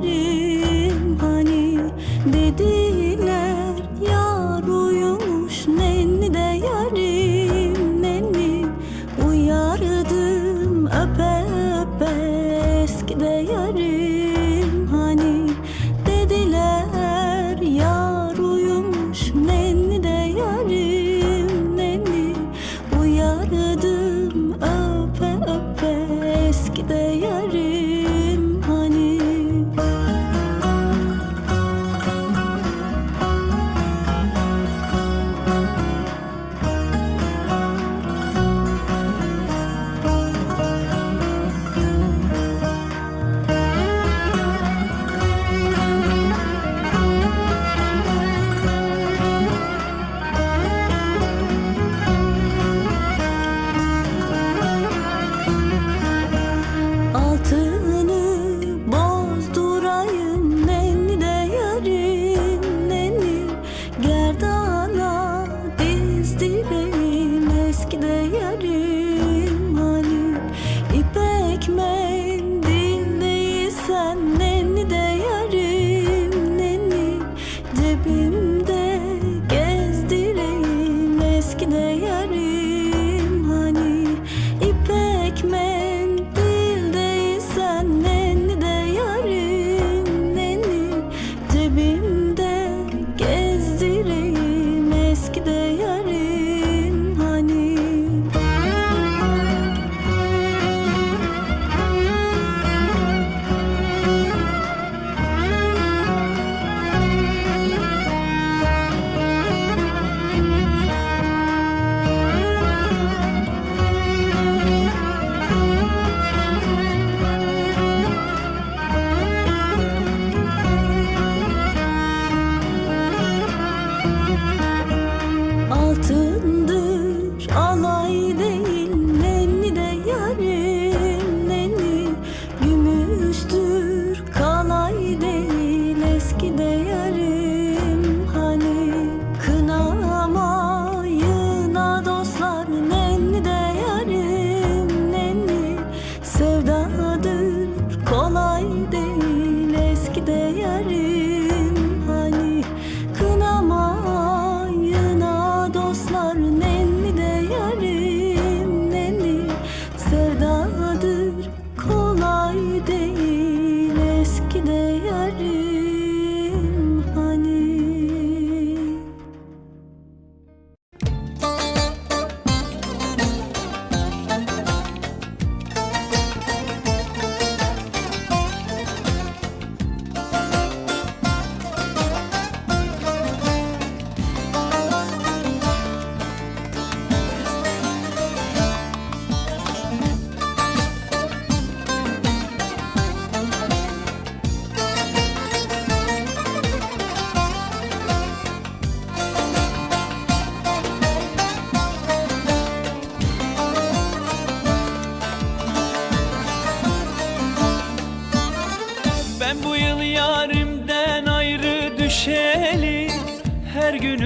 Severim hani dediler Yar uyumuş nenni de yarim Uyardım öpe öpe eski de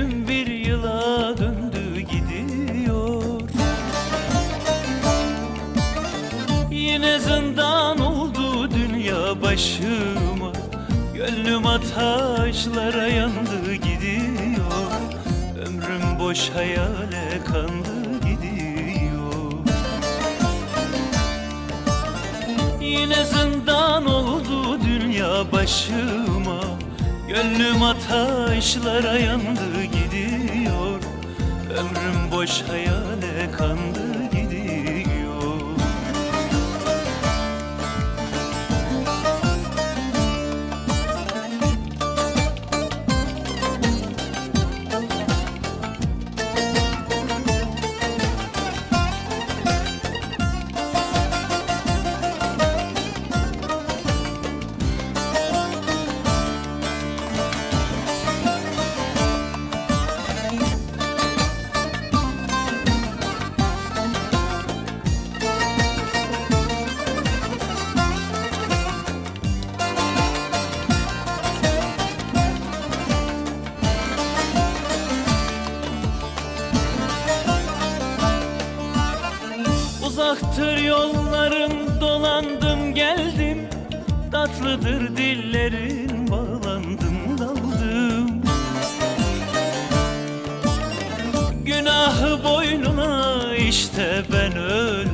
Günüm bir yıla döndü gidiyor. Yine zindan oldu dünya başıma. Gönlüm ataşlara yandı gidiyor. Ömrüm boş hayale kandı gidiyor. Yine zindan oldu dünya başıma. Gönlüm ataşlara yandı gidiyor. Ömrüm boş hayale kandı Uzaktır yollarım dolandım geldim. Tatlıdır dillerin bağlandım daldım. Günahı boynuna işte ben öldüm.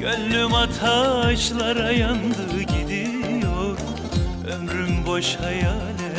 Gönlüm ataşlara yandı gidiyor. Ömrüm boş hayale